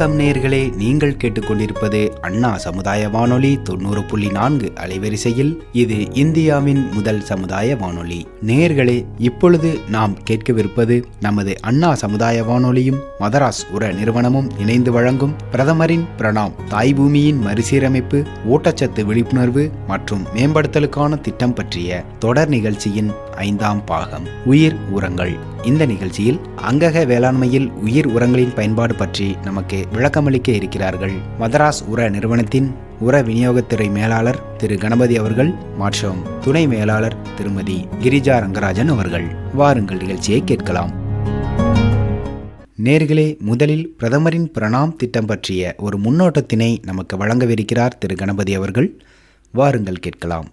வணக்கம் நேர்களே நீங்கள் கேட்டுக்கொண்டிருப்பது அண்ணா சமுதாய வானொலி தொண்ணூறு புள்ளி நான்கு அலைவரிசையில். இது இந்தியாவின் முதல் சமுதாய வானொலி. நேர்களே இப்பொழுது நாம் கேட்கவிருப்பது நமது அண்ணா சமுதாய வானொலியும் மதராஸ் உர நிறுவனமும் இணைந்து வழங்கும் பிரதமரின் பிரணாம் தாய் பூமியின் மறுசீரமைப்பு ஊட்டச்சத்து விழிப்புணர்வு மற்றும் மேம்படுத்தலுக்கான திட்டம் பற்றிய தொடர் நிகழ்ச்சியின் ஐந்தாம் பாகம் உயிர் உரங்கள். இந்த நிகழ்ச்சியில் அங்கக வேளாண்மையில் உயிர் உரங்களின் பயன்பாடு பற்றி நமக்கு விளக்கமளிக்க இருக்கிறார்கள். மதராஸ் உர நிறுவனத்தின் உர விநியோகத்துறை மேலாளர் திரு கணபதி அவர்கள் மற்றும் துணை மேலாளர் திருமதி கிரிஜா ரங்கராஜன் அவர்கள். வாருங்கள் நிகழ்ச்சியை கேட்கலாம். நேர்களே முதலில் பிரதமரின் பிரணாம் திட்டம் பற்றிய ஒரு முன்னோட்டத்தினை நமக்கு வழங்கவிருக்கிறார் திரு கணபதி அவர்கள். வாருங்கள் கேட்கலாம்.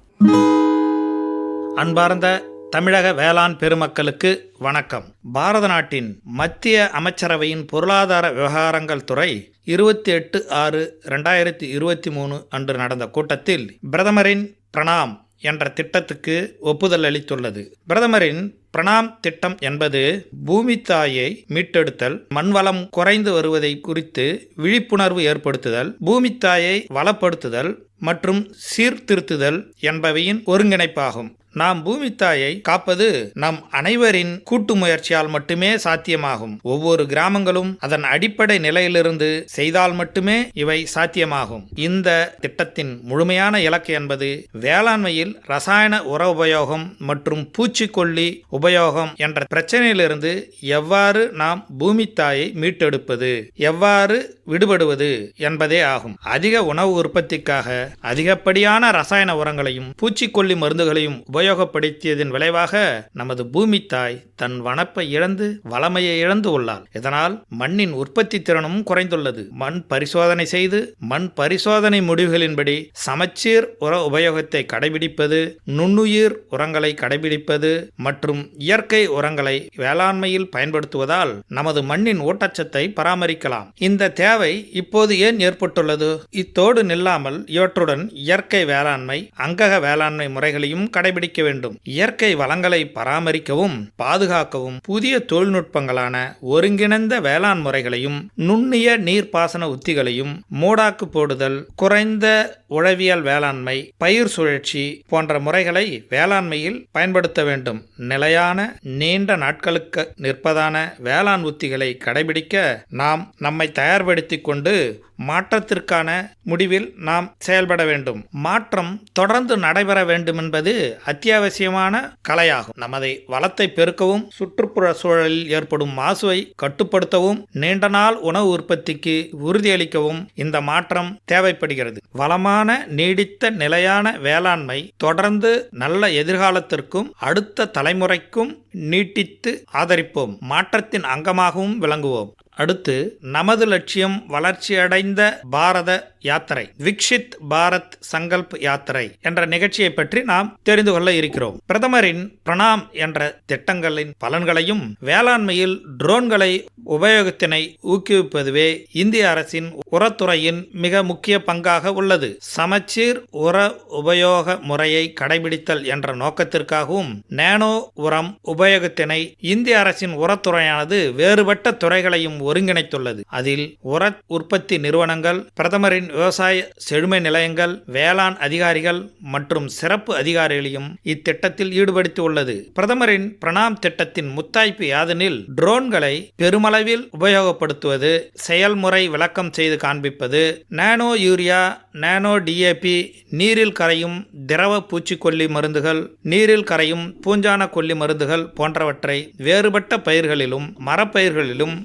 அன்பார்ந்த தமிழக வேளாண் பெருமக்களுக்கு வணக்கம். பாரத நாட்டின் மத்திய அமைச்சரவையின் பொருளாதார விவகாரங்கள் துறை இருபத்தி எட்டு ஆறு ரெண்டாயிரத்தி இருபத்தி மூணு அன்று நடந்த கூட்டத்தில் பிரதமரின் பிரணாம் என்ற திட்டத்துக்கு ஒப்புதல் அளித்துள்ளது. பிரதமரின் பிரணாம் திட்டம் என்பது பூமி தாயை மீட்டெடுத்தல் மண்வளம் குறைந்து வருவதை குறித்து விழிப்புணர்வு ஏற்படுத்துதல் பூமி தாயை வளப்படுத்துதல் மற்றும் சீர்திருத்துதல் என்பவையின் ஒருங்கிணைப்பாகும். நாம் பூமி தாயை காப்பது நம் அனைவரின் கூட்டு முயற்சியால் மட்டுமே சாத்தியமாகும். ஒவ்வொரு கிராமங்களும் அதன் அடிப்படை நிலையிலிருந்து செய்தால் மட்டுமே இவை சாத்தியமாகும். இந்த திட்டத்தின் முழுமையான இலக்கு என்பது வேளாண்மையில் ரசாயன உர உபயோகம் மற்றும் பூச்சிக்கொல்லி உபயோகம் என்ற பிரச்சனையிலிருந்து எவ்வாறு நாம் பூமி தாயை மீட்டெடுப்பது எவ்வாறு விடுபடுவது என்பதே ஆகும். அதிக உணவு உற்பத்திக்காக அதிகப்படியான ரசாயன உரங்களையும் பூச்சிக்கொல்லி மருந்துகளையும் உபயோகப்படுத்தியதன் விளைவாக நமது பூமி தாய் தன் வனப்பை இழந்து வளமையை இழந்து உள்ளாள். இதனால் மண்ணின் உற்பத்தி திறனும் குறைந்துள்ளது. மண் பரிசோதனை செய்து மண் பரிசோதனை முடிவுகளின்படி சமச்சீர் உர உபயோகத்தை கடைபிடிப்பது நுண்ணுயிர் உரங்களை கடைபிடிப்பது மற்றும் இயற்கை உரங்களை வேளாண்மையில் பயன்படுத்துவதால் நமது மண்ணின் ஊட்டச்சத்தை பராமரிக்கலாம். இந்த தேவை இப்போது ஏன் ஏற்பட்டுள்ளது? இத்தோடு நில்லாமல் இவற்றுடன் இயற்கை வேளாண்மை அங்கக வேளாண்மை முறைகளையும் கடைபிடிக்க வேண்டும். இயற்கை வளங்களை பராமரிக்கவும் பாதுகாக்கவும் புதிய தொழில்நுட்பங்களான ஒருங்கிணைந்த வேளாண் முறைகளையும் நுண்ணிய நீர்ப்பாசன உத்திகளையும் மூடாக்கு போடுதல் குறைந்த உழவியல் வேளாண்மை பயிர் சுழற்சி போன்ற முறைகளை வேளாண்மையில் பயன்படுத்த வேண்டும். நிலையான நீண்ட நாட்களுக்கு நிற்பதான வேளாண் உத்திகளை கடைபிடிக்க நாம் நம்மை தயார்படுத்திக் கொண்டு மாற்றத்திற்கான முடிவில் நாம் செயல்பட வேண்டும். மாற்றம் தொடர்ந்து நடைபெற வேண்டும் என்பது அத்தியாவசியமான கலையாகும். நமது வளத்தை பெருக்கவும் சுற்றுப்புற சூழலில் ஏற்படும் மாசுவை கட்டுப்படுத்தவும் நீண்ட நாள் உணவு உற்பத்திக்கு உறுதியளிக்கவும் இந்த மாற்றம் தேவைப்படுகிறது. வளமான நீடித்த நிலையான வேளாண்மை தொடர்ந்து நல்ல எதிர்காலத்திற்கும் அடுத்த தலைமுறைக்கும் நீட்டித்து ஆதரிப்போம். மாற்றத்தின் அங்கமாகவும் விளங்குவோம். அடுத்து நமது லட்சியம் வளர்ச்சியடைந்த பாரத யாத்திரை விக்ஷித் பாரத் சங்கல்ப் யாத்திரை என்ற நிகழ்ச்சியை பற்றி நாம் தெரிந்து கொள்ள இருக்கிறோம். பிரதமரின் பிரணாம் என்ற திட்டங்களின் பலன்களையும் வேளாண்மையில் ட்ரோன்களை உபயோகத்தினை ஊக்குவிப்பதுவே இந்திய அரசின் உரத்துறையின் மிக முக்கிய பங்காக உள்ளது. சமச்சீர் உர உபயோக முறையை கடைபிடித்தல் என்ற நோக்கத்திற்காகவும் நேனோ உரம் உபயோகத்தினை இந்திய அரசின் உரத்துறையானது வேறுபட்ட துறைகளையும் ஒருங்கிணைத்துள்ளது. அதில் உர உற்பத்தி நிறுவனங்கள் பிரதமரின் விவசாய செழுமை நிலையங்கள் வேளாண் அதிகாரிகள் மற்றும் சிறப்பு அதிகாரிகளையும் இத்திட்டத்தில் ஈடுபடுத்தி உள்ளது பிரதமரின் பிரணாம் திட்டத்தின் முத்தாய்ப்பு யாதெனில் ட்ரோன்களை பெருமளவில் உபயோகப்படுத்துவது செயல்முறை விளக்கம் செய்து காண்பிப்பது நானோ யூரியா நானோ டிஏபி நீரில் கரையும் திரவ பூச்சிக்கொல்லி மருந்துகள் நீரில் கரையும் பூஞ்சான கொல்லி மருந்துகள் போன்றவற்றை வேறுபட்ட பயிர்களிலும் மரப்பயிர்களிலும்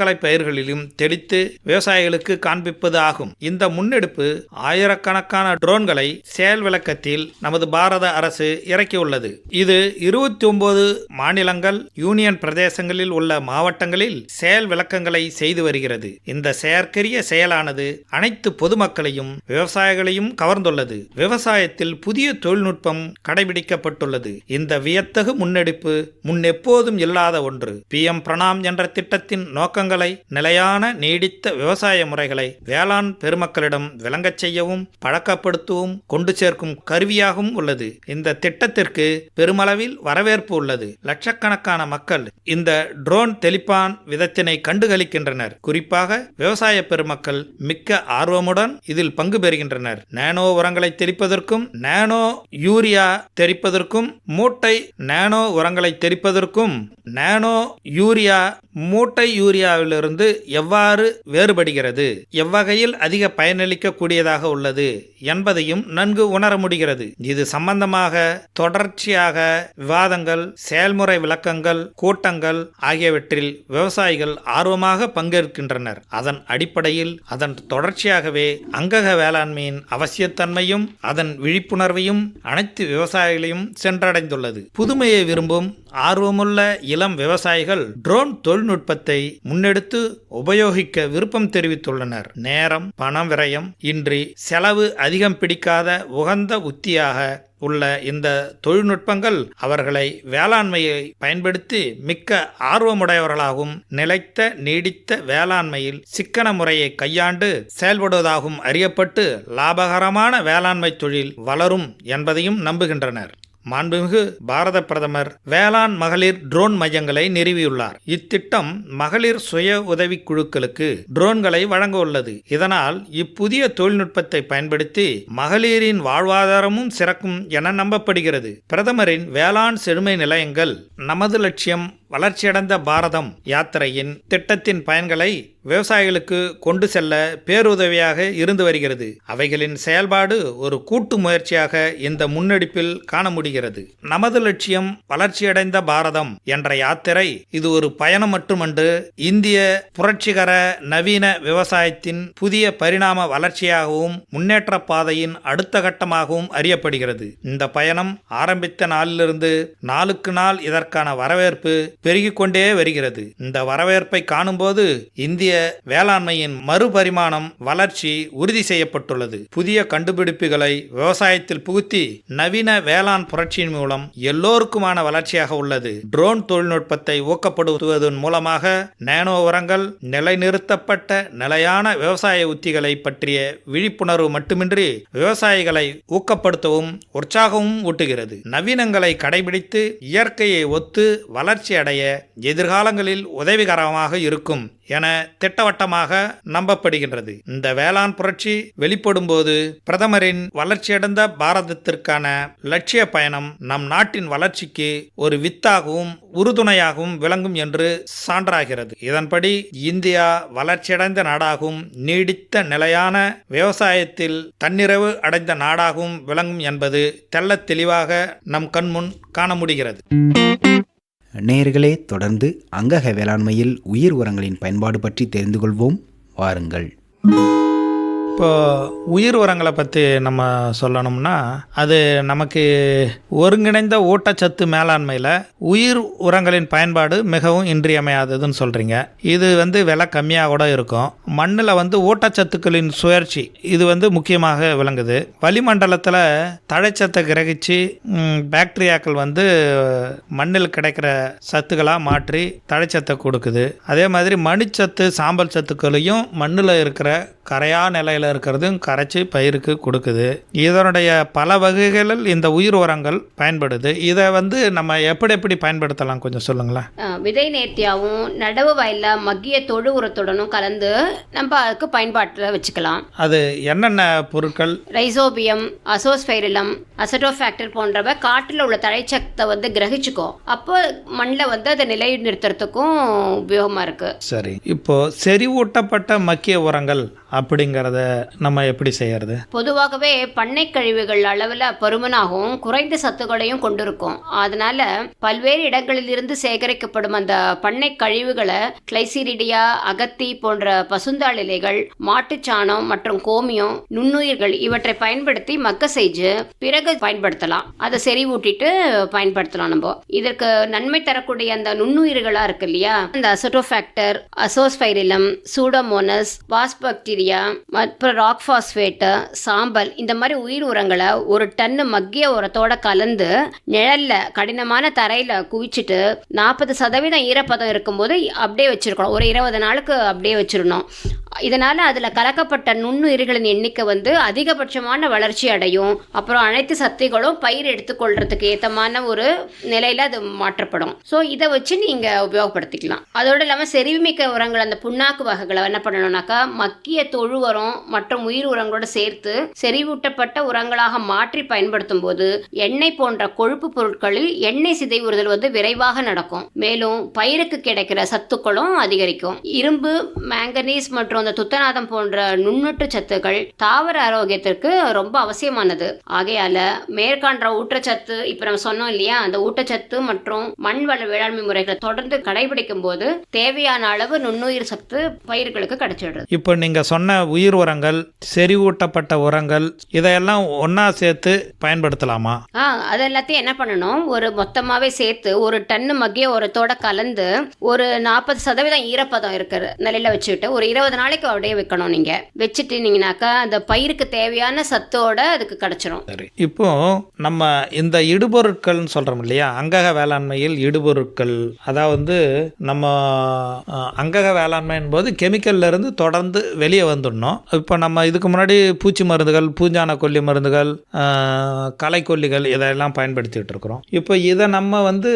மரக்கலை பயிர்களிலும் தெளித்து விவசாயிகளுக்கு காண்பிப்பது ஆகும். இந்த முன்னெடுப்பு ஆயிரக்கணக்கான ட்ரோன்களை செயல் விளக்கத்தில் நமது பாரத அரசு இறக்கியுள்ளது. இது இருபத்தி ஒன்பது மாநிலங்கள் யூனியன் பிரதேசங்களில் உள்ள மாவட்டங்களில் செயல் விளக்கங்களை செய்து வருகிறது. இந்த செயற்கரிய செயலானது அனைத்து பொதுமக்களையும் விவசாயிகளையும் கவர்ந்துள்ளது. விவசாயத்தில் புதிய தொழில்நுட்பம் கடைபிடிக்கப்பட்டுள்ளது. இந்த வியத்தகு முன்னெடுப்பு முன்னெப்போதும் இல்லாத ஒன்று. பி எம் பிரணாம் என்ற திட்டத்தின் நோக்கங்கள் உரங்களை நிலையான நீடித்த விவசாய முறைகளை வேளாண் பெருமக்களிடம் விளங்கச் செய்யவும் பழக்கப்படுத்தவும் கொண்டு சேர்க்கும் கருவியாகவும் உள்ளது. இந்த திட்டத்திற்கு பெருமளவில் வரவேற்பு உள்ளது. லட்சக்கணக்கான மக்கள் இந்த ட்ரோன் தெளிப்பான் விதத்தினை கண்டுகளிக்கின்றனர். குறிப்பாக விவசாய பெருமக்கள் மிக்க ஆர்வமுடன் இதில் பங்கு பெறுகின்றனர். நானோ உரங்களை தெளிப்பதற்கும் நானோ யூரியா தெளிப்பதற்கும் மூட்டை நானோ உரங்களை தெளிப்பதற்கும் நானோ யூரியா மூட்டை யூரியாவிலிருந்து எவ்வாறு வேறுபடுகிறது? எவ்வகையில் அதிக பயனளிக்க கூடியதாக உள்ளது என்பதையும் நன்கு உணர முடிகிறது. இது சம்பந்தமாக தொடர்ச்சியாக விவாதங்கள் செயல்முறை விளக்கங்கள் கூட்டங்கள் ஆகியவற்றில் விவசாயிகள் ஆர்வமாக பங்கேற்கின்றனர். அதன் அடிப்படையில் அதன் தொடர்ச்சியாகவே அங்கக வேளாண்மையின் அவசியத்தன்மையும் அதன் விழிப்புணர்வையும் அனைத்து விவசாயிகளையும் சென்றடைந்துள்ளது. புதுமையை விரும்பும் ஆர்வமுள்ள இளம் விவசாயிகள் ட்ரோன் தொழில்நுட்பத்தை முன்னெடுத்து உபயோகிக்க விருப்பம் தெரிவித்துள்ளனர். நேரம் பணம் விரயம் இன்றி செலவு அதிகம் பிடிக்காத உகந்த உத்தியாக உள்ள இந்த தொழில்நுட்பங்கள் அவர்களை வேளாண்மையை பயன்படுத்தி மிக்க ஆர்வமுடையவர்களாகவும் நிலைத்த நீடித்த வேளாண்மையில் சிக்கன முறையை கையாண்டு செயல்படுவதாகவும் அறியப்பட்டு லாபகரமான வேளாண்மை தொழில் வளரும் என்பதையும் நம்புகின்றனர். மாண்புமிகு பாரத பிரதமர் வேளாண் மகளிர் ட்ரோன் மையங்களை நிறுவியுள்ளார். இத்திட்டம் மகளிர் சுய உதவிக் குழுக்களுக்கு ட்ரோன்களை வழங்க உள்ளது இதனால் இப்புதிய தொழில்நுட்பத்தை பயன்படுத்தி மகளிரின் வாழ்வாதாரமும் சிறக்கும் என நம்பப்படுகிறது. பிரதமரின் வேளாண் செழுமை நிலையங்கள் நமது லட்சியம் வளர்ச்சியடைந்த பாரதம் யாத்திரையின் திட்டத்தின் பயன்களை விவசாயிகளுக்கு கொண்டு செல்ல பேருதவியாக இருந்து வருகிறது. அவைகளின் செயல்பாடு ஒரு கூட்டு முயற்சியாக இந்த முன்னெடுப்பில் காண முடிகிறது. நமது லட்சியம் வளர்ச்சியடைந்த பாரதம் என்ற யாத்திரை இது ஒரு பயணம் மட்டுமன்று இந்திய புரட்சிகர நவீன விவசாயத்தின் புதிய பரிணாம வளர்ச்சியாகவும் முன்னேற்ற பாதையின் அடுத்த கட்டமாகவும் அறியப்படுகிறது. இந்த பயணம் ஆரம்பித்த நாளிலிருந்து நாளுக்கு நாள் இதற்கான வரவேற்பு பெருகிக் கொண்டே வருகிறது. இந்த வரவேற்பை காணும்போது இந்திய வேளாண்மையின் மறுபரிமாணம் வளர்ச்சி உறுதி செய்யப்பட்டுள்ளது. புதிய கண்டுபிடிப்புகளை விவசாயத்தில் புகுத்தி நவீன வேளாண் புரட்சியின் மூலம் எல்லோருக்குமான வளர்ச்சியாக உள்ளது. ட்ரோன் தொழில்நுட்பத்தை ஊக்கப்படுத்துவதன் மூலமாக நேனோ உரங்கள் நிலைநிறுத்தப்பட்ட நிலையான விவசாய உத்திகளை பற்றிய விழிப்புணர்வு மட்டுமின்றி விவசாயிகளை ஊக்கப்படுத்தவும் உற்சாகமும் ஊட்டுகிறது. நவீனங்களை கடைபிடித்து இயற்கையை ஒத்து வளர்ச்சி அடைய எதிர்காலங்களில் உதவிகரமாக இருக்கும். என திட்டவட்டமாக நம்பப்படுகின்றது. இந்த வேளாண் புரட்சி வெளிப்படும்போது பிரதமரின் வளர்ச்சியடைந்த பாரதத்திற்கான லட்சிய பயணம் நம் நாட்டின் வளர்ச்சிக்கு ஒரு வித்தாகவும் உறுதுணையாகவும் விளங்கும் என்று சான்றாகிறது. இதன்படி இந்தியா வளர்ச்சியடைந்த நாடாகவும் நீடித்த நிலையான விவசாயத்தில் தன்னிறைவு அடைந்த நாடாகவும் விளங்கும் என்பது தெள்ள தெளிவாக நம் கண்முன் காண முடிகிறது. நேயர்களே தொடர்ந்து அங்கக வேளாண்மையில் உயிர் உரங்களின் பயன்பாடு பற்றி தெரிந்து கொள்வோம். வாருங்கள். இப்போ உயிர் உரங்களை பற்றி நம்ம சொல்லணும்னா அது நமக்கு ஒருங்கிணைந்த ஊட்டச்சத்து மேலாண்மையில் உயிர் உரங்களின் பயன்பாடு மிகவும் இன்றியமையாததுன்னு சொல்கிறீங்க இது வந்து விலை கம்மியாக கூட இருக்கும். மண்ணில் வந்து ஊட்டச்சத்துக்களின் சுழற்சி இது வந்து முக்கியமாக விளங்குது. வளிமண்டலத்தில் தழைச்சத்தை கிரகிச்சு பாக்டீரியாக்கள் வந்து மண்ணில் கிடைக்கிற சத்துக்களாக மாற்றி தழைச்சத்தை கொடுக்குது. அதே மாதிரி மணிச்சத்து சாம்பல் சத்துக்களையும் மண்ணில் இருக்கிற கரையா நிலையில் இருக்கிறதும் கரைச்சி பயிருக்கு கொடுக்குது. இதனுடைய பல வகைகளில் இந்த உயிர் உரங்கள் பயன்படுது. இதை வந்து நம்ம எப்படி எப்படி பயன்படுத்தலாம் கொஞ்சம் சொல்லுங்களேன். விதை நேர்த்தியாகவும் நடவு வயலில் மக்கிய தொழு உரத்துடனும் கலந்து நம்ம அதுக்கு பயன்பாட்டில் வச்சுக்கலாம். அது என்னென்ன பொருட்கள்? ரைசோபியம் அசோஸ்பைரிலம் அசட்டோஃபேக்டர் போன்றவை காட்டில் உள்ள தழைச்சத்தை வந்து கிரகிச்சுக்கும் அப்போ மண்ணில் வந்து அதை நிலை நிறுத்துறதுக்கும் உபயோகமாக இருக்குது சரி. இப்போ செறிவூட்டப்பட்ட மக்கிய உரங்கள் அப்படிங்கிறத நம்ம எப்படி செய்யறது? பொதுவாகவே பண்ணை கழிவுகள் அளவில் பருமனாகவும் குறைந்த சத்துக்களையும் கொண்டிருக்கும். அதனால பல்வேறு இடங்களிலிருந்து சேகரிக்கப்படும் அந்த பண்ணை கழிவுகளை கிளைசீரிடியா அகத்தி போன்ற பசுந்தாள் இலைகள் மாட்டுச்சாணம் மற்றும் கோமியம் நுண்ணுயிர்கள் இவற்றை பயன்படுத்தி மக்க செஞ்சு பிறகு பயன்படுத்தலாம். அதை செறிவூட்டிட்டு பயன்படுத்தலாம் நம்ம. இதற்கு நன்மை தரக்கூடிய அந்த நுண்ணுயிர்களா இருக்கு இல்லையா? அந்த azotobacter azospirillum pseudomonas phosphobacteria bacteria அப்புறம் ராக் ஃபாஸ்பேட்டு சாம்பல் இந்த மாதிரி உயிர் உரங்களை ஒரு டன்னு மக்கிய உரத்தோட கலந்து நிழல்ல கடினமான தரையில குவிச்சிட்டு நாற்பது சதவீதம் ஈரப்பதம் இருக்கும்போது அப்படியே வச்சிருக்கணும். ஒரு இருபது நாளுக்கு அப்படியே வச்சிடணும் இதனால் அதில் கலக்கப்பட்ட நுண்ணுயிர்களின் எண்ணிக்கை வந்து அதிகபட்சமான வளர்ச்சி அடையும். அப்புறம் அனைத்து சக்திகளும் பயிர் எடுத்துக்கொள்றதுக்கு ஏற்றமான ஒரு நிலையில் அது மாற்றப்படும். ஸோ இதை வச்சு நீங்கள் உபயோகப்படுத்திக்கலாம். அதோடு இல்லாமல் செறிவுமிக்க உரங்கள் அந்த புண்ணாக்கு வகைகளை என்ன பண்ணணும்னாக்கா மக்கிய தொழு உரம் மற்றும் உயிர் உரங்களோட சேர்த்து செறிவூட்டப்பட்ட உரங்களாக மாற்றி பயன்படுத்தும் போது எண்ணெய் போன்ற கொழுப்பு பொருட்களில் எண்ணெய் சிதைவுறுதல் வந்து விரைவாக நடக்கும். மேலும் பயிருக்கு கிடைக்கிற சத்துக்களும் அதிகரிக்கும். இரும்பு மேங்கனீஸ் மற்றும் அந்த துத்தநாதம் போன்ற நுண்ணூட்ட சத்துக்கள் தாவர ஆரோக்கியத்திற்கு ரொம்ப அவசியமானது. ஆகையால மேற்காண்ட ஊட்டச்சத்து இப்ப நம்ம சொன்னோம் இல்லையா அந்த ஊட்டச்சத்து மற்றும் மண் வள வேளாண்மை முறைகளை தொடர்ந்து கடைபிடிக்கும் போது தேவையான அளவு நுண்ணுயிர் சத்து பயிர்களுக்கு கிடைச்சிடுது. இப்போ நீங்க சொன்ன உயிர் உரங்கள் செறிவூட்டப்பட்ட உரங்கள் இதையெல்லாம் ஒன்றா சேர்த்து பயன்படுத்தலாமா? ஆ அது எல்லாத்தையும் என்ன பண்ணணும்? ஒரு மொத்தமாவே சேர்த்து ஒரு டன்னு மக்கிய உரத்தோட கலந்து ஒரு நாற்பது சதவீதம் ஈரப்பதம் இருக்கிற நிலையில வச்சுட்டு ஒரு இருபது நாளைக்கு அப்படியே வைக்கணும் நீங்க. வச்சுட்டீங்கன்னாக்கா அந்த பயிருக்கு தேவையான சத்தோட அதுக்கு கிடைச்சிரும். சரி. இப்போ நம்ம இந்த இடுபொருட்கள்னு சொல்கிறோம் இல்லையா? அங்கக வேளாண்மையில் இடுபொருட்கள். அதாவது நம்ம அஹ், அங்கக வேளாண்மையின் போது கெமிக்கல்ல இருந்து தொடர்ந்து வெளியே வந்துடணும். இப்போ நம்ம இதுக்கு முன்னாடி பூச்சி மருந்துகள் பூஞ்சான கொல்லி மருந்துகள் அஹ், களைக்கொல்லிகள் இதெல்லாம் பயன்படுத்திட்டு இருக்கிறோம். இப்போ இதை நம்ம வந்து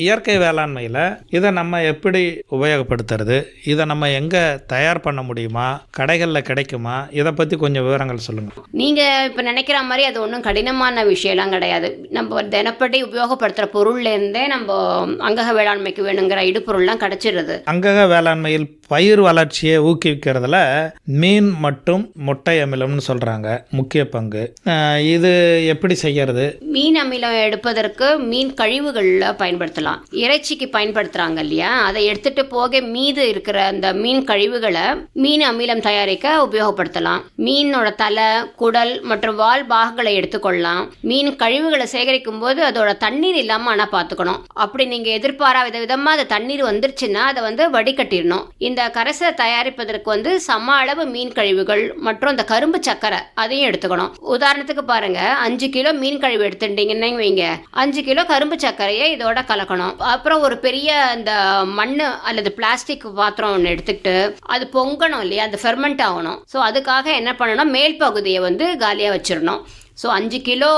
இயற்கை வேளாண்மையில் இதை நம்ம எப்படி உபயோகப்படுத்துறது? இதை நம்ம எங்கே தயார் பண்ண முடியுமா? கடைகளில் கிடைக்குமா? இதை பற்றி கொஞ்சம் விவரங்கள் சொல்லுங்கள் நீங்க இப்ப நினைக்கிற மாதிரி அது ஒன்றும் கடினமான விஷயம்லாம் கிடையாது. நம்ம தினப்படி உபயோகப்படுத்துற பொருள்ல இருந்தே நம்ம அங்கக வேளாண்மைக்கு வேணுங்கிற இடுபொருள்லாம் கிடைச்சிடுது அங்கக வேளாண்மையில் பயிர் வளர்ச்சியை ஊக்குவிக்கிறதுல மீன் மற்றும் முட்டை அமிலம்னு சொல்கிறாங்க முக்கிய பங்கு. இது எப்படி செய்யறது? மீன் அமிலம் எடுப்பதற்கு மீன் கழிவுகளில் பயன்படுத்தலாம். இறைச்சிக்கு பயன்படுத்துறாங்க இல்லையா? அதை எடுத்துட்டு போக மீது இருக்கிற அந்த மீன் கழிவுகளை மீன் அமிலம் தயாரிக்க உபயோகப்படுத்தலாம். மீனோட தலை குடல் மற்றும் வால் பாகங்களை எடுத்துக்கொள்ளலாம். மீன் கழிவுகளை சேகரிக்கும் போது அதோட தண்ணீர் இல்லாமல் ஆனால் பார்த்துக்கணும். அப்படி நீங்கள் எதிர்பாராத விதமாக அந்த தண்ணீர் வந்துருச்சுன்னா அதை வந்து வடிகட்டிடணும். இந்த கரைசலை தயாரிப்பதற்கு வந்து சம அளவு மீன் கழிவுகள் மற்றும் இந்த கரும்பு சக்கரை அதையும் எடுத்துக்கணும். உதாரணத்துக்கு பாருங்க அஞ்சு கிலோ மீன் கழிவு எடுத்துட்டீங்கன்னு வைங்க. அஞ்சு கிலோ கரும்பு சர்க்கரையை இதோட கலக்கணும். அப்புறம் ஒரு பெரிய இந்த மண் அல்லது பிளாஸ்டிக் பாத்திரம் ஒன்று எடுத்துக்கிட்டு அது பொங்கணும் இல்லையா? அது ஃபெர்மெண்ட் ஆகணும். ஸோ அதுக்காக என்ன பண்ணணும்? மேல் பகுதியை வந்து காலியாக வச்சிடணும். ஸோ அஞ்சு கிலோ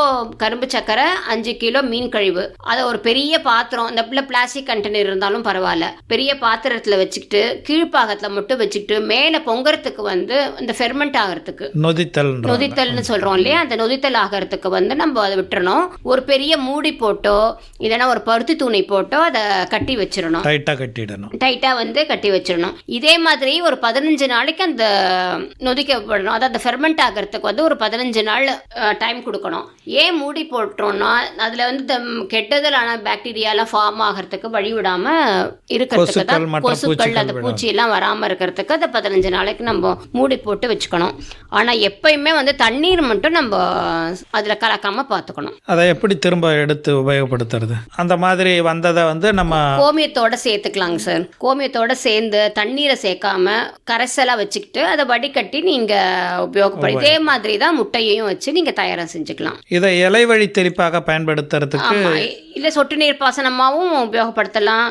கரும்பு சக்கரை அஞ்சு கிலோ மீன் கழிவு. அதை ஒரு பெரிய பாத்திரம் இந்த பிள்ளை பிளாஸ்டிக் கண்டெய்னர் இருந்தாலும் பரவாயில்ல. பெரிய பாத்திரத்தில் வச்சுக்கிட்டு கீழ்ப்பாகத்தில் மட்டும் வச்சுக்கிட்டு மேலே பொங்கறதுக்கு வந்து இந்த ஃபெர்மெண்ட் ஆகிறதுக்கு. நொதித்தல் நொதித்தல்னு சொல்றோம் இல்லையா? அந்த நொதித்தல் ஆகிறதுக்கு வந்து நம்ம அதை விட்டுறணும். ஒரு பெரிய மூடி போட்டோ இல்லைன்னா ஒரு பருத்தி துணி போட்டோ அதை கட்டி வச்சிடணும். டைட்டாக கட்டிடணும். டைட்டாக வந்து கட்டி வச்சிடணும். இதே மாதிரி ஒரு பதினஞ்சு நாளைக்கு அந்த நொதிக்கப்படணும் அதாவது அந்த ஃபெர்மெண்ட் ஆகிறதுக்கு வந்து ஒரு பதினஞ்சு நாள் டைம் கொடுக்கணும். ஏன் மூடி போட்டோம்னா அதில் வந்து கெட்டதலான பாக்டீரியாலாம் ஃபார்ம் ஆகிறதுக்கு வழி விடாமல் இருக்கிறதுக்கு தான் கொசுக்கள் அந்த விடாம. பூச்சி எல்லாம் வராமல் இருக்கிறதுக்கு அந்த பதினஞ்சு நாளைக்கு நம்ம மூடி போட்டு வச்சுக்கணும். ஆனால் எப்பயுமே வந்து தண்ணீர் மட்டும் நம்ம அதில் கலக்காமல் பார்த்துக்கணும். அதை எப்படி திரும்ப எடுத்து உபயோகப்படுத்துறது? அந்த மாதிரி வந்ததை வந்து நம்ம கோமியத்தோட சேர்த்துக்கலாங்க சார் கோமியத்தோட சேர்ந்து தண்ணீரை சேர்க்காம கரைசலா வச்சுக்கிட்டு அதை வடிகட்டி நீங்க உபயோகப்படும் இதே மாதிரி தான் முட்டையையும் வச்சு நீங்க தயாரம் செஞ்சுக்கலாம். இதை இலை வழி தெளிப்பாக பயன்படுத்துறதுக்கு இல்ல சொட்டு நீர் பாசனமாவும் உபயோகப்படுத்தலாம்.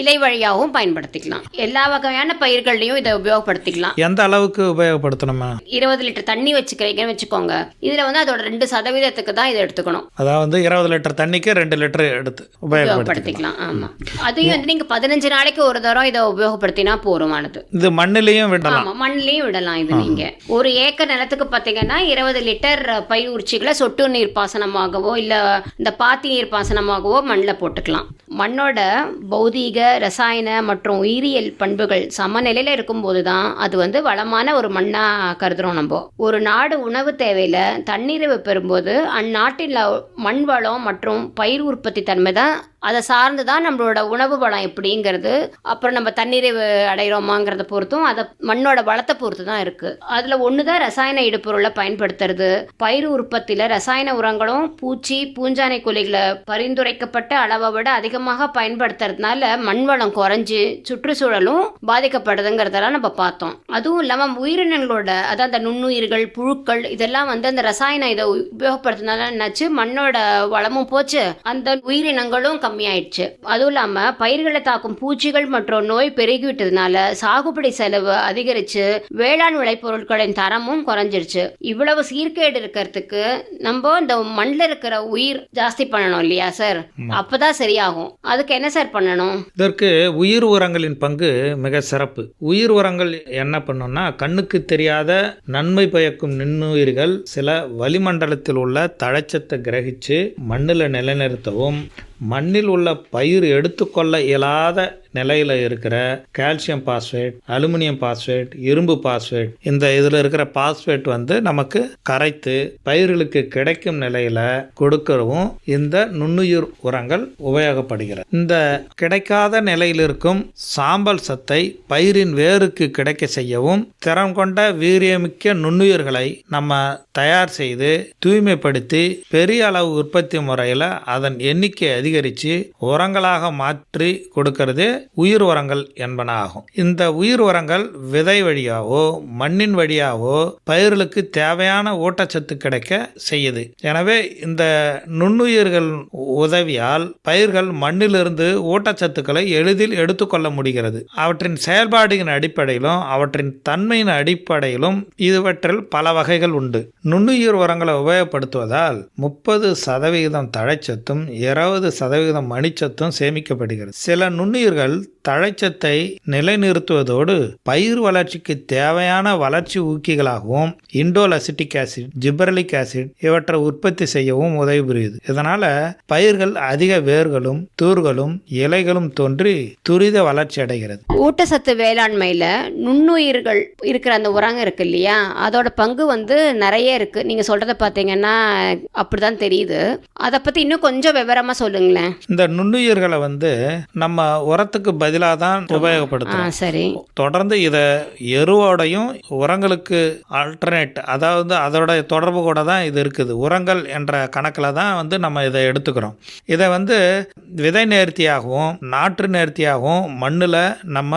இலை வழியாகவும் பயன்படுத்திக்கலாம். எல்லா வகையான பயிர்கள்லையும் இதை உபயோகப்படுத்திக்கலாம். எந்த அளவுக்கு உபயோகப்படுத்தணுமா? இருபது லிட்டர் தண்ணி வச்சுக்கிறீங்கன்னு வச்சுக்கோங்க. இதுல வந்து அதோட ரெண்டு சதவீதத்துக்கு தான் இதை எடுத்துக்கணும். அதாவது இருபது லிட்டர் தண்ணிக்கு ரெண்டு லிட்டர் எடுத்து உபயோகப்படுத்திக்கலாம். ஆமா. அதையும் வந்து நீங்க பதினஞ்சு நாளைக்கு ஒரு தரம் இதை உபயோகப்படுத்தினா போதுமானது. இது மண்ணிலையும் விடலாம். மண்ணிலையும் விடலாம் இது நீங்க. ஒரு ஏக்கர் நிலத்துக்கு பாத்தீங்கன்னா இருபது லிட்டர் பயிர் உரிச்சிகளை சொட்டு நீர் பாசனமாகவோ இல்ல இந்த பாத்தி நீர் பாசனமாகவோ மண்ணில் போட்டுக்கலாம். மண்ணோட பௌதீக ரசாயன மற்றும் உயிரியல் பண்புகள் சமநிலையில் இருக்கும்போது தான் அது வந்து வளமான ஒரு மண்ணாக கருதுகிறோம் நம்ம. ஒரு நாடு உணவு தேவையில் தண்ணீரை பெறும்போது அந்நாட்டில் மண் வளம் மற்றும் பயிர் உற்பத்தி தன்மை தான் அதை சார்ந்து தான் நம்மளோட உணவு வளம் எப்படிங்கிறது அப்புறம் நம்ம தண்ணீரை அடைகிறோமாங்கிறத பொறுத்தும் அதை மண்ணோட வளத்தை பொறுத்து தான் இருக்குது அதில் ஒன்று தான் ரசாயன இடுபொருளை பயன்படுத்துறது. பயிர் உற்பத்தியில் ரசாயன உரங்களும் பூச்சி பூஞ்சானை கொல்லிகளை பரிந்துரைக்கப்பட்ட அளவை விட அதிகமாக பயன்படுத்துறதுனால மண் வளம் குறைஞ்சு சுற்றுச்சூழலும் பாதிக்கப்படுதுங்கிறதெல்லாம் நம்ம பார்த்தோம். அதுவும் இல்லாமல் உயிரினங்களோட அதான் அந்த நுண்ணுயிர்கள் புழுக்கள் இதெல்லாம் வந்து அந்த ரசாயன இதை உபயோகப்படுத்தினால என்னாச்சு? மண்ணோட வளமும் போச்சு. அந்த உயிரினங்களும் கம்மியாயிடுச்சு. அதுவும் இல்லாமல் பயிர்களை தாக்கும் பூச்சிகள் மற்றும் நோய் பெருகிவிட்டதுனால சாகுபடி செலவு அதிகரிச்சு வேளாண் விளைபொருட்களின் தரமும் குறைஞ்சிருச்சு. இவ்வளவு சீர்கேடு இருக்கிறதுக்கு நம்ம இந்த மண்ணில் இருக்கிற உயிர் ஜாஸ்தி பண்ணணும் இல்லையா சார்? அப்பதான் சரியாகும். அதுக்கு என்ன சார் பண்ணணும்? இதற்கு உயிர் உரங்களின் பங்கு மிக சிறப்பு. உயிர் உரங்கள் என்ன பண்ணும்னா கண்ணுக்கு தெரியாத நன்மை பயக்கும் நுண்ணுயிர்கள் சில வளிமண்டலத்தில் உள்ள தழைச்சத்தை கிரகிச்சு மண்ணில் நிலைநிறுத்தவும் மண்ணில் உள்ள பயிர் எடுத்துக்கொள்ள இயலாத நிலையில் இருக்கிற கால்சியம் பாஸ்பேட் அலுமினியம் பாஸ்பேட் இரும்பு பாஸ்பேட் இந்த இதில் இருக்கிற பாஸ்பேட் வந்து நமக்கு கரைத்து பயிர்களுக்கு கிடைக்கும் நிலையில் கொடுக்கவும் இந்த நுண்ணுயிர் உரங்கள் உபயோகப்படுகிறது. இந்த கிடைக்காத நிலையில் இருக்கும் சாம்பல் சத்தை பயிரின் வேருக்கு கிடைக்க செய்யவும் திறம் கொண்ட வீரியமிக்க நுண்ணுயிர்களை நம்ம தயார் செய்து தூய்மைப்படுத்தி பெரிய அளவு உற்பத்தி முறையில் அதன் எண்ணிக்கை அதிகரித்து உரங்களாக மாற்றி கொடுக்கறது உயிர் உரங்கள் என்பன ஆகும் இந்த உயிர் உரங்கள் விதை வழியாவோ மண்ணின் வழியாவோ பயிர்களுக்கு தேவையான ஊட்டச்சத்து கிடைக்க செய்யுது. எனவே இந்த நுண்ணுயிர்கள் உதவியால் பயிர்கள் மண்ணிலிருந்து ஊட்டச்சத்துக்களை எளிதில் எடுத்துக்கொள்ள முடிகிறது. அவற்றின் செயல்பாடுகளின் அடிப்படையிலும் அவற்றின் தன்மையின் அடிப்படையிலும் இதுவற்றில் பல வகைகள் உண்டு. நுண்ணுயிர் உரங்களை உபயோகப்படுத்துவதால் முப்பது சதவிகிதம் தழைச்சத்தும் இருபது சதவிகிதம் மணிச்சத்தும் சேமிக்கப்படுகிறது. சில நுண்ணுயிர்கள் health தழைச்சத்தை நிலைநிறுத்துவதோடு பயிர் வளர்ச்சிக்கு தேவையான வளர்ச்சி ஊக்கிகளாகவும் indole acetic acid gibberellic acid இவற்றை உற்பத்தி செய்யவும் உதவி புரியுது இதனால பயிர்கள் அதிக வேர்களும் தூர்களும் இலைகளும் தோன்றி துரித வளர்ச்சி அடைகிறது. ஊட்டச்சத்து வேளாண்மையில் நுண்ணுயிர்கள் இருக்கிற அந்த உரங்க இருக்கு இல்லையா? அதோட பங்கு வந்து நிறைய இருக்கு. நீங்க சொல்றத பார்த்தீங்கன்னா அப்படிதான் தெரியுது. அதை பத்தி இன்னும் கொஞ்சம் விவரமா சொல்லுங்களேன். இந்த நுண்ணுயிர்களை வந்து நம்ம உரத்துக்கு பதிலாக தான் ஆ உபயோகப்படுத்துறோம் சரி. தொடர்ந்து இதை எருவோடையும் உரங்களுக்கு ஆல்டர்னேட் அதாவது அதோட தொடர்பு கூட தான் இது இருக்குது. உரங்கள் என்ற கணக்கில் தான் வந்து நம்ம இதை எடுத்துக்கிறோம். இதை வந்து விதை நேர்த்தியாகவும் நாற்று நேர்த்தியாகவும் மண்ணில் நம்ம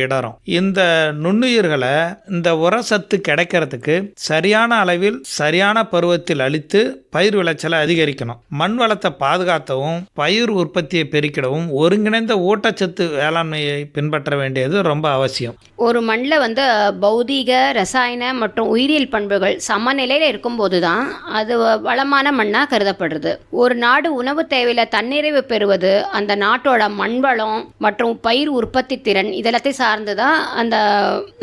இடறோம். இந்த நுண்ணுயிர்களை இந்த உர சத்து கிடைக்கிறதுக்கு சரியான அளவில் சரியான பருவத்தில் அளித்து பயிர் விளைச்சலை அதிகரிக்கணும். மண் வளத்தை பாதுகாத்தவும் பயிர் உற்பத்தியை பெருக்கிடவும் ஒருங்கிணைந்த ஊட்டச்சத்து வேளாண்மையை பின்பற்ற வேண்டியது ரொம்ப அவசியம். ஒரு மண்ணில் வந்து பௌதீக ரசாயன மற்றும் உயிரியல் பண்புகள் சமநிலையில் இருக்கும்போது தான் அது வளமான மண்ணாக கருதப்படுறது. ஒரு நாடு உணவு தேவையில் தன்னிறைவு பெறுவது அந்த நாட்டோட மண் வளம் மற்றும் பயிர் உற்பத்தி திறன் இதெல்லாத்தையும் சார்ந்து தான் அந்த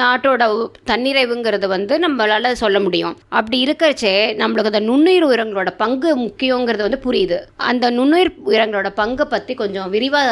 நாட்டோட தன்னிறைவுங்கிறது வந்து நம்மளால் சொல்ல முடியும். அப்படி இருக்கிறச்சே நம்மளுக்கு அந்த நுண்ணுயிர் உரங்களோட பங்கு முக்கியங்கிறது வந்து புரியுது. அந்த நுண்ணுயிர் உரங்களோட பங்கை பற்றி கொஞ்சம் விரிவாக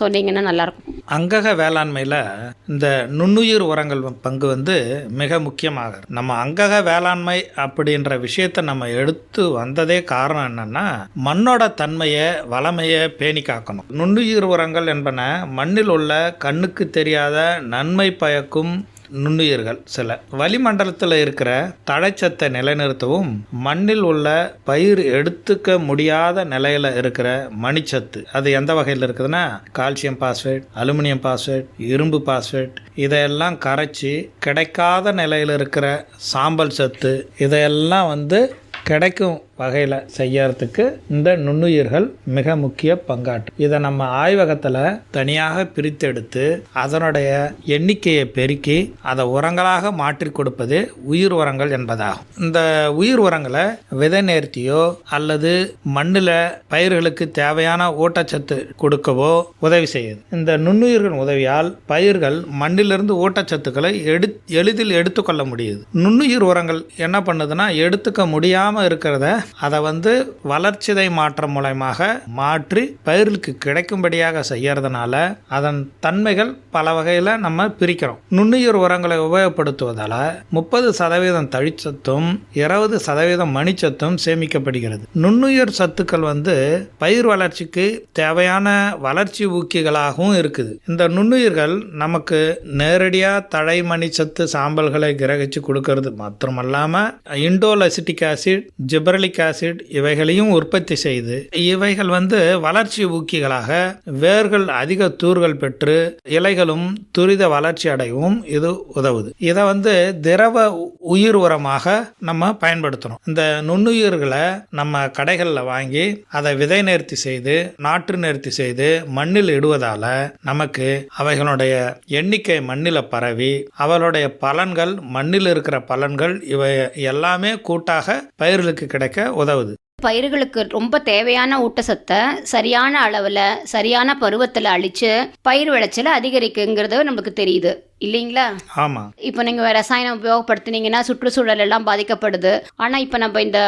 சொன்னீங்கன்னா நல்லாயிருக்கும். அங்கக வேளாண்மையில் இந்த நுண்ணுயிர் உரங்கள் பங்கு வந்து மிக முக்கியமாக. நம்ம அங்கக வேளாண்மை அப்படின்ற விஷயத்தை நம்ம எடுத்து வந்ததே காரணம் என்னென்னா மண்ணோட தன்மையை வளமையை பேணி காக்கணும். நுண்ணுயிர் உரங்கள் என்பன மண்ணில் உள்ள கண்ணுக்கு தெரியாத நன்மை பயக்கும் நுண்ணுயிர்கள் சில. வளிமண்டலத்தில் இருக்கிற தழைச்சத்தை நிலைநிறுத்தவும் மண்ணில் உள்ள பயிர் எடுத்துக்க முடியாத நிலையில் இருக்கிற மணிச்சத்து. அது எந்த வகையில் இருக்குதுன்னா கால்சியம் பாஸ்பேட் அலுமினியம் பாஸ்பேட் இரும்பு பாஸ்பேட். இதையெல்லாம் கரைச்சி கிடைக்காத நிலையில் இருக்கிற சாம்பல் சத்து இதையெல்லாம் வந்து கிடைக்கும் வகையில் செய்யறதுக்கு இந்த நுண்ணுயிர்கள் மிக முக்கிய பங்காற்றும் இதை நம்ம ஆய்வகத்தில் தனியாக பிரித்தெடுத்து அதனுடைய எண்ணிக்கையை பெருக்கி அதை உரங்களாக மாற்றி கொடுப்பது உயிர் உரங்கள் என்பதாகும். இந்த உயிர் உரங்களை விதை நேர்த்தியோ அல்லது மண்ணில் பயிர்களுக்கு தேவையான ஊட்டச்சத்து கொடுக்கவோ உதவி செய்யுது. இந்த நுண்ணுயிர்கள் உதவியால் பயிர்கள் மண்ணிலிருந்து ஊட்டச்சத்துக்களை எடு எளிதில் எடுத்துக்கொள்ள முடியுது. நுண்ணுயிர் உரங்கள் என்ன பண்ணுதுன்னா எடுத்துக்க முடியாமல் இருக்கிறத அதை வந்து வளர்ச்சிதை மாற்றம் மூலயமாக மாற்றி பயிர்களுக்கு கிடைக்கும்படியாக செய்யறதுனால அதன் தன்மைகள் பல வகையில் நம்ம பிரிக்கிறோம். நுண்ணுயிர் உரங்களை உபயோகப்படுத்துவதால் முப்பது சதவீதம் தழிச்சத்தும் இருபது சதவீதம் மணிச்சத்தும் சேமிக்கப்படுகிறது. நுண்ணுயிர் சத்துக்கள் வந்து பயிர் வளர்ச்சிக்கு தேவையான வளர்ச்சி ஊக்கிகளாகவும் இருக்குது. இந்த நுண்ணுயிர்கள் நமக்கு நேரடியாக தழை மணிச்சத்து சாம்பல்களை கிரகிச்சு கொடுக்கறது மாத்திரமல்லாமல் இண்டோலசிட்டிக் ஆசிட் ஜிப்ரலிக் ஆசிட் இவைகளையும் உற்பத்தி செய்து இவைகள் வந்து வளர்ச்சி ஊக்கிகளாக வேர்கள் அதிக தூர்கள் பெற்று இலைகளும் துரித வளர்ச்சி அடையவும் இது உதவுது. இதை வந்து திரவ உயிர் உரமாக நம்ம பயன்படுத்தணும் இந்த நுண்ணுயிர்களை நம்ம கடைகளில் வாங்கி அதை விதை நேர்த்தி செய்து நாற்று நேர்த்தி செய்து மண்ணில் இடுவதால் நமக்கு அவைகளுடைய எண்ணிக்கை மண்ணில் பரவி அவளுடைய பலன்கள் மண்ணில் இருக்கிற பலன்கள் இவை எல்லாமே கூட்டாக பயிர்களுக்கு கிடைக்க உதவுது. பயிர்களுக்கு ரொம்ப தேவையான ஊட்டச்சத்தை சரியான அளவில் சரியான பருவத்தில் அழித்து பயிர் விளைச்சலை அதிகரிக்குங்கிறது நமக்கு தெரியுது. இல்லைங்களா? ஆமாம் இப்போ நீங்கள் ரசாயனம் உபயோகப்படுத்துனீங்கன்னா சுற்றுச்சூழல் எல்லாம் பாதிக்கப்படுது. ஆனால் இப்போ நம்ம இந்த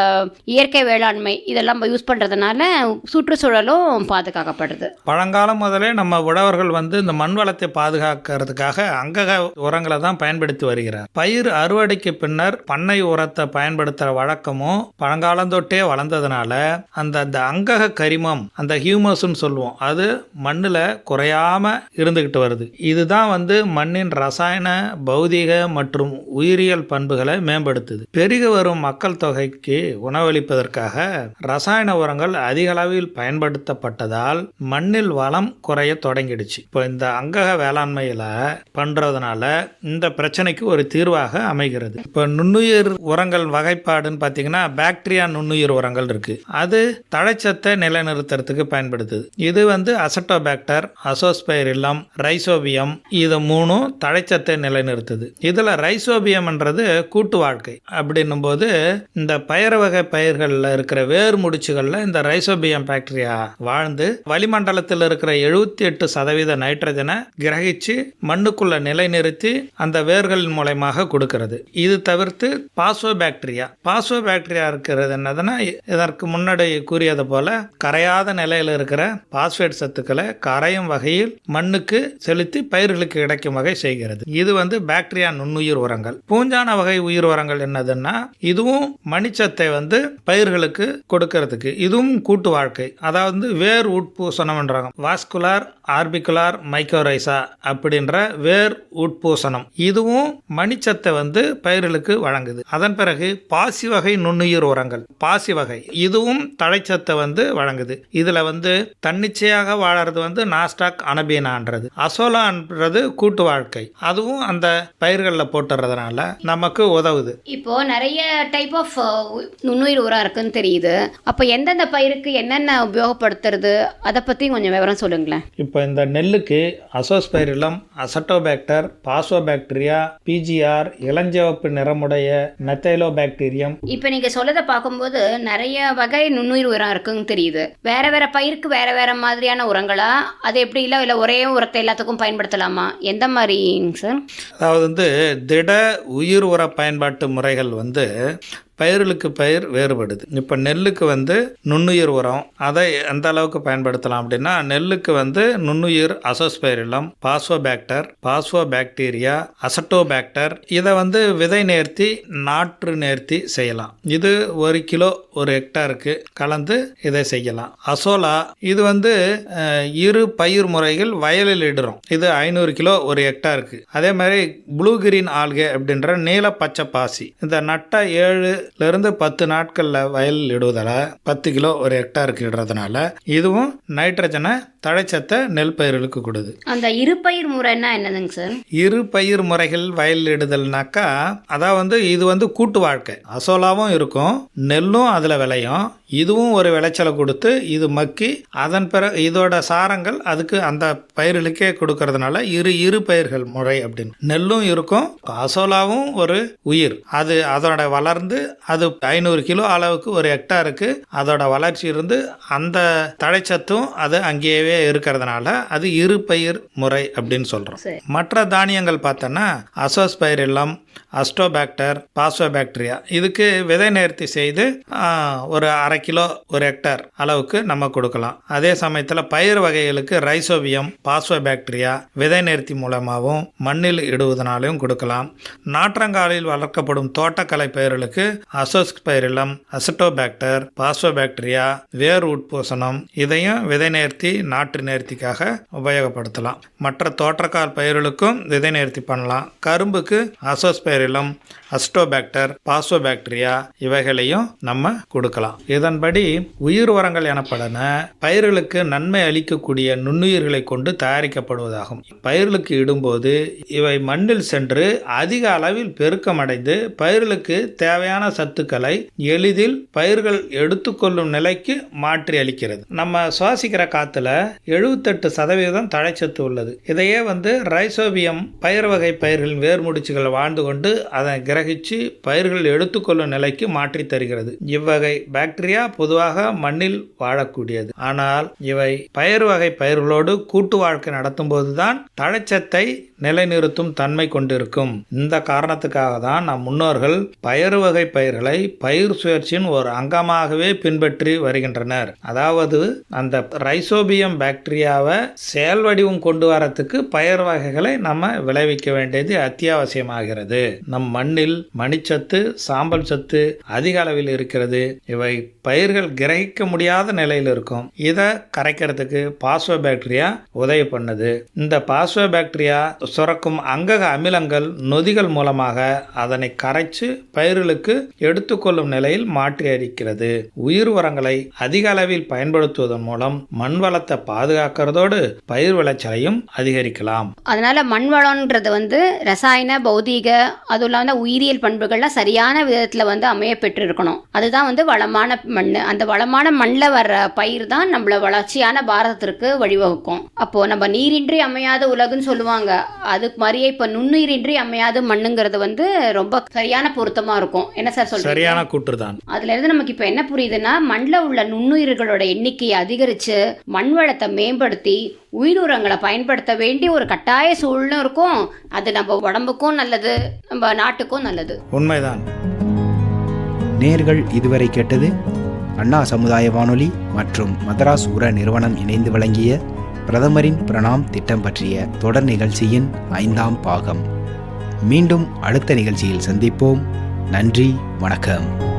இயற்கை வேளாண்மை இதெல்லாம் யூஸ் பண்ணுறதுனால சுற்றுச்சூழலும் பாதுகாக்கப்படுது. பழங்காலம் முதலே நம்ம உழவர்கள் வந்து இந்த மண் வளத்தை பாதுகாக்கிறதுக்காக அங்கக உரங்களை தான் பயன்படுத்தி வருகிறார். பயிர் அறுவடைக்கு பின்னர் பண்ணை உரத்தை பயன்படுத்துகிற வழக்கமும் பழங்காலந்தொட்டே வளர்ந்ததுனால அந்த அந்த அங்கக கரிமம் அந்த ஹியூமஸ்ன்னு சொல்லுவோம் அது மண்ணில் குறையாம இருந்துக்கிட்டு வருது. இதுதான் வந்து மண்ணின் ரசாயன பௌதீக மற்றும் உயிரியல் பண்புகளை மேம்படுத்துது. பெருகி வரும் மக்கள் தொகைக்கு உணவளிப்பதற்காக ரசாயன உரங்கள் அதிக அளவில் பயன்படுத்தப்பட்டதால் மண்ணில் வளம் குறைய தொடங்கிடுச்சு. இப்போ இந்த அங்கக வேளாண்மையில பண்றதுனால இந்த பிரச்சனைக்கு ஒரு தீர்வாக அமைகிறது. இப்போ நுண்ணுயிர் உரங்கள் வகைப்பாடுன்னு பார்த்தீங்கன்னா பாக்டீரியா நுண்ணுயிர் உரங்கள் இருக்கு. அது தழைச்சத்தை நிலைநிறுத்துறதுக்கு பயன்படுத்துது. இது வந்து அசட்டோபாக்டர் அசோஸ்பைரில்லம் ரைசோபியம் இது மூணும் தழைச்சத்தை நிலைநிறுத்துது. இதில் ரைசோபியம்ன்றது கூட்டு வாழ்க்கை அப்படின்னும் போது இந்த பயறு வகை பயிர்களில் இருக்கிற வேர் முடிச்சுகளில் இந்த ரைசோபியம் பாக்டீரியா வாழ்ந்து வளிமண்டலத்தில் இருக்கிற எழுபத்தி எட்டு சதவீத நைட்ரஜனை கிரகிச்சு மண்ணுக்குள்ள நிலைநிறுத்தி அந்த வேர்களின் மூலயமாக கொடுக்கிறது. இது தவிர்த்து பாஸ்வோ பாக்டீரியா பாஸ்வோ பாக்டீரியா இருக்கிறது என்னதுன்னா இதற்கு முன்னாடி கூறியது போல கரையாத நிலையில் இருக்கிற பாஸ்பேட் சத்துக்களை கரையும் வகையில் மண்ணுக்கு செலுத்தி பயிர்களுக்கு கிடைக்கும் வகை செய்கிறது. இது வந்து பாக்டீரியா நுண்ணுயிர் உரங்கள். பூஞ்சான வகை உயிர் உரங்கள் என்னதுன்னா இதுவும் மணிச்சத்தை வந்து பயிர்களுக்கு கொடுக்கறதுக்கு இதுவும் கூட்டு வாழ்க்கை. அதாவது வேர் உட்பூசணம்ன்றாங்க வாஸ்குலார் ஆர்பிகுலார் மைக்கோரைசா அப்படின்ற வேர் உட்பூசணம் இதுவும் மணிச்சத்தை வந்து பயிர்களுக்கு வழங்குது. அதன் பிறகு பாசி வகை நுண்ணுயிர் உரங்கள் பாசி வகை இதுவும் தழைச்சத்தை வந்து வழங்குது. இதுல வந்து தன்னிச்சையாக வாழறது வந்து நாஸ்டாக் அனபீனான்றது. அசோலான்றது கூட்டு வாழ்க்கை. அதுவும் அந்த பயிர்களில் போட்டுறதுனால நமக்கு உதவுது. இப்போ நிறைய டைப் ஆஃப் நுண்ணுயிர் உரம் இருக்குன்னு தெரியுது. அப்போ எந்தெந்த பயிருக்கு என்னென்ன உபயோகப்படுத்துறது? அதை பற்றி கொஞ்சம் விவரம் சொல்லுங்களேன். இப்போ இந்த நெல்லுக்கு அசோஸ்பைரிலம் அசட்டோபாக்டர் பாசோபாக்டீரியா பிஜிஆர் இளஞ்சிவப்பு நிறமுடைய மெத்தைலோபாக்டீரியம் இப்போ நீங்கள் சொல்லதை பார்க்கும்போது நிறைய வகை நுண்ணுயிர் உரம் இருக்குன்னு தெரியுது. வேற வேற பயிருக்கு வேற வேற மாதிரியான உரங்களா? அது எப்படி இல்லை இல்லை ஒரே உரத்தை எல்லாத்துக்கும் பயன்படுத்தலாமா? எந்த மாதிரிங்க சார்? அதாவது வந்து திட உயிர் உர பயன்பாட்டு முறைகள் வந்து பயிர்களுக்கு பயிர் வேறுபடுது. இப்போ நெல்லுக்கு வந்து நுண்ணுயிர் உரம் அதை எந்த அளவுக்கு பயன்படுத்தலாம் அப்படின்னா நெல்லுக்கு வந்து நுண்ணுயிர் அசோஸ்பைரிலம் பாஸ்வோபேக்டர் பாஸ்வோபாக்டீரியா அசட்டோபேக்டர் இதை வந்து விதை நேர்த்தி நாற்று நேர்த்தி செய்யலாம். இது ஒரு கிலோ ஒரு ஹெக்டாருக்கு கலந்து இதை செய்யலாம். அசோலா இது வந்து இரு பயிர் முறைகள் வயலில் இடுறோம். இது ஐநூறு கிலோ ஒரு ஹெக்டாருக்கு. அதே மாதிரி ப்ளூ கிரீன் ஆல்கே அப்படின்ற நீல பச்சை பாசி. இந்த நட்ட ஏழு இருந்து பத்து நாட்களில் வயலில் இடுவதால பத்து கிலோ ஒரு ஹெக்டாருக்கு இடுறதுனால இதுவும் நைட்ரஜனை தழைச்சத்தை நெல் பயிர்களுக்கு கொடுது. அந்த இருபயிர் முறைன்னா என்னதுங்க சார்? இரு பயிர் முறைகள் வயலில் இடுதல்னாக்கா அதான் வந்து இது வந்து கூட்டு வாழ்க்கை. அசோலாவும் இருக்கும் நெல்லும் அதில் விளையும். இதுவும் ஒரு விளைச்சலை கொடுத்து இது மக்கி அதன் பிறகு இதோட சாரங்கள் அதுக்கு அந்த பயிர்களுக்கே கொடுக்கறதுனால இரு இரு பயிர்கள் முறை அப்படின்னு. நெல்லும் இருக்கும் அசோலாவும் ஒரு உயிர். அது அதோட வளர்ந்து அது ஐநூறு கிலோ அளவுக்கு ஒரு ஹெக்டாருக்கு அதோட வளர்ச்சி இருந்து அந்த தழைச்சத்தும் அது அங்கேயே இருக்கிறதுனால அது இரு பயிர் முறை அப்படின்னு சொல்கிறோம் மற்ற தானியங்கள் பார்த்தோன்னா அசோஸ்பைரில்லம் அஸ்டோபாக்டர் பாஸ்வோபாக்டீரியா இதுக்கு விதை நேர்த்தி செய்து ஒரு அரை கிலோ ஒரு ஹெக்டர் அளவுக்கு நம்ம கொடுக்கலாம். அதே சமயத்தில் பயிர் வகைகளுக்கு ரைசோபியம் பாஸ்வோபாக்டீரியா விதை நேர்த்தி மூலமாகவும் மண்ணில் இடுவதனாலையும் கொடுக்கலாம். நாற்றங்காலில் வளர்க்கப்படும் தோட்டக்கலை பயிர்களுக்கு அசோஸ்பைரிலம் அசட்டோபாக்டர் பாஸ்வோபாக்டீரியா வேர் உட்பூசணம் இதையும் விதை நேர்த்தி நாற்று நேர்த்திக்காக உபயோகப்படுத்தலாம். மற்ற தோட்டக்கால் பயிர்களுக்கும் விதை நேர்த்தி பண்ணலாம். கரும்புக்கு அசோஸ் அசோஸ்பைரிலம் அஸ்டோபாக்டர் பாசோபாக்டீரியா இவைகளையும் நம்ம கொடுக்கலாம். இதன்படி உயிர் உரங்கள் எனப்படன பயிர்களுக்கு நன்மை அளிக்கக்கூடிய நுண்ணுயிர்களை கொண்டு தயாரிக்கப்படுவதாகும். பயிர்களுக்கு இடும்போது இவை மண்ணில் சென்று அதிக அளவில் பெருக்கமடைந்து பயிர்களுக்கு தேவையான சத்துக்களை எளிதில் பயிர்கள் எடுத்துக்கொள்ளும் நிலைக்கு மாற்றி அளிக்கிறது. நம்ம சுவாசிக்கிற காத்துல எழுபத்தெட்டு சதவீதம் தழைச்சத்து உள்ளது. இதையே வந்து ரைசோபியம் பயிர் வகை பயிர்களின் வேர்முடிச்சுகள் வாழ்ந்து கொண்டு அதை கிரகிச்சு பயிர்கள் எடுத்துக்கொள்ளும் நிலைக்கு மாற்றி தருகிறது. இவ்வகை பாக்டீரியா பொதுவாக மண்ணில் வாழக்கூடியது. ஆனால் இவை பயிர் வகை பயிர்களோடு கூட்டு வாழ்க்கை நடத்தும் போதுதான் தழைச்சத்தை நிலைநிறுத்தும் தன்மை கொண்டிருக்கும். இந்த காரணத்துக்காக தான் நம் முன்னோர்கள் பயிர் வகை பயிர்களை பயிர் சுழற்சியின் ஒரு அங்கமாகவே பின்பற்றி வருகின்றனர். அதாவது அந்த ரைசோபியம் பாக்டீரியாவை செயல் வடிவம் கொண்டு வரத்துக்கு பயிர் வகைகளை நம்ம விளைவிக்க வேண்டியது அத்தியாவசியமாகிறது. நம் மண்ணில் மணிச்சத்து சாம்பல் சத்து அதிக அளவில் இருக்கிறது. இவை பயிர்கள் கிரகிக்க முடியாத நிலையில் இருக்கும். இதை கரைக்கிறதுக்கு பாஸ்வோ பாக்டீரியா உதவி பண்ணுது. இந்த பாஸ்வோ பாக்டீரியா சுரக்கும் அங்கக அமிலங்கள் நொதிகள் மூலமாக அதனை கரைச்சு பயிர்களுக்கு எடுத்துக்கொள்ளும் நிலையில் மாற்றி அளிக்கிறது உயிர் உரங்களை அதிக அளவில் பயன்படுத்துவதன் மூலம் மண் வளத்தை பாதுகாக்கிறதோடு பயிர் விளைச்சலையும் அதிகரிக்கலாம். அதனால மண் வளம்ன்றது வந்து ரசாயன பௌதீக அதுவும் இல்லாமல் உயிரியல் பண்புகள்லாம் சரியான விதத்தில் வந்து அமைய பெற்றிருக்கணும். அதுதான் வந்து வளமான மண் அந்த வளமான மண்ணில் வர்ற பயிர் தான் நம்மள வளர்ச்சியான பாரதத்திற்கு வழிவகுக்கும். அப்போது நம்ம நீரின்றி அமையாத உலகுன்னு சொல்லுவாங்க. அதுக்கு மாதிரியே இப்போ நுண்ணுயிரின்றி அமையாத மண்ணுங்கிறது வந்து ரொம்ப சரியான பொருத்தமா இருக்கும். என்ன சார் சொல்றீங்க? சரியான கூற்றுதான். அதுல இருந்து நமக்கு இப்ப என்ன புரியுதுன்னா மண்ணில் உள்ள நுண்ணுயிர்களோட எண்ணிக்கையை அதிகரிச்சு மண் வளத்தை மேம்படுத்தி உயிரினங்களை பயன்படுத்த வேண்டிய ஒரு கட்டாய சூழ்நிலை இருக்கும். அது நம்ம உடம்புக்கும் நல்லது நம்ம நாட்டுக்கும் நல்லது. உண்மைதான். நேர்கள் இதுவரை கேட்டது அண்ணா சமுதாய வானொலி மற்றும் மதராஸ் உர நிறுவனம் இணைந்து வழங்கிய பிரதமரின் பிரணாம் திட்டம் பற்றிய தொடர் நிகழ்ச்சியின் ஐந்தாம் பாகம். மீண்டும் அடுத்த நிகழ்ச்சியில் சந்திப்போம். நன்றி வணக்கம்.